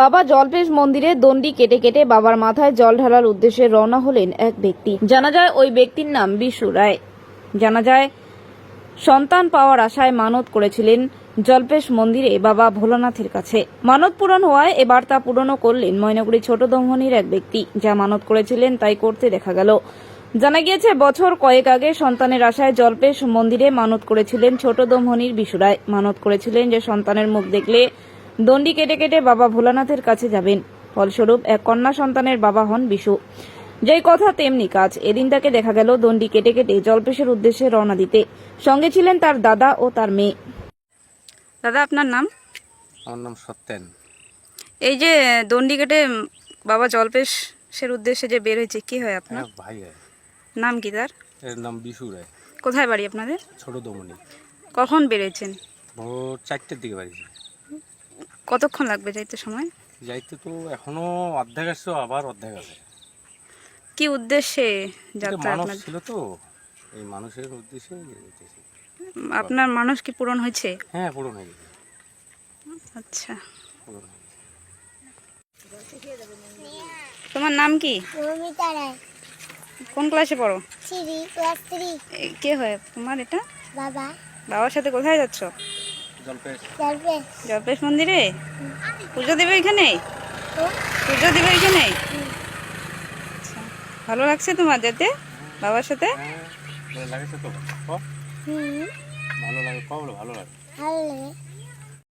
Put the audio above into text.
বাবা জলপেশ মন্দিরে দণ্ডি কেটে কেটে বাবার মাথায় জল ঢালার উদ্দেশ্যে রওনা হলেন এক ব্যক্তি। জানা যায় ওই ব্যক্তির নাম বিশু রায়। জানা যায়, সন্তান পাওয়ার আশায় মানত করেছিলেন জলপেশ মন্দিরে বাবা ভোলানাথের কাছে। মানত পূরণ হওয়ায় এবার তা পূরণও করলেন ময়নাগুড়ি ছোট দমহনির এক ব্যক্তি। যা মানত করেছিলেন তাই করতে দেখা গেল। জানা গিয়েছে, বছর কয়েক আগে সন্তানের আশায় জলপেশ মন্দিরে মানত করেছিলেন ছোট দমহনির বিশুরায় মানত করেছিলেন যে সন্তানের মুখ দেখলে দণ্ডি কেটে কেটে বাবা ভোলানাথের কাছে যাবেন। ফলস্বরূপ এক কন্যা সন্তানের বাবা হন বিশু। যেই কথা তেমনি কাজ। এদিন তাকে দেখা গেল দণ্ডি কেটে কেটে জলপেশের উদ্দেশ্যে রওনা দিতে। সঙ্গে ছিলেন তার দাদা ও তার মেয়ে। দাদা আপনার নাম? আমার নাম সত্যেন। এই যে দণ্ডি কেটে বাবা জলপেশের উদ্দেশ্যে যে বের হয়েছে কি হয় আপনার? ভাই নাম কি তার? এর নাম বিশু রায়। কোথায় বাড়ি আপনাদের? ছোট দমনি। কখন বেরিয়েছেন ভোর চারটের দিকে বাড়িছে কতক্ষণ লাগবে যাইতে সময়? যাইতে তো এখনও অর্ধেক আসছে আবার অর্ধেক আছে। কি উদ্দেশ্যে যাত্রা মানুষ আপনার? ছিল তো এই মানুষের উদ্দেশ্যে আপনার মানুষ কি পূরণ হয়েছে? হ্যাঁ পূরণ হয়ে গেছে। আচ্ছা। হয়ে। তোমার নাম কি? মমিতা রায়। কোন ক্লাসে পড়ো? Three class three. কে হয়? তোমার এটা? বাবা। বাবার সাথে কোথায় যাচ্ছ? জলপেশ। মন্দিরে? পুজো দেবে এখানে? পুজো দেবে এখানে? আচ্ছা ভালো লাগছে তোমার যেতে বাবার সাথে? হ্যাঁ ভালো লাগেছে তো। ক? হুম। ভালো লাগে ক ভালো লাগে? ভালো লাগে।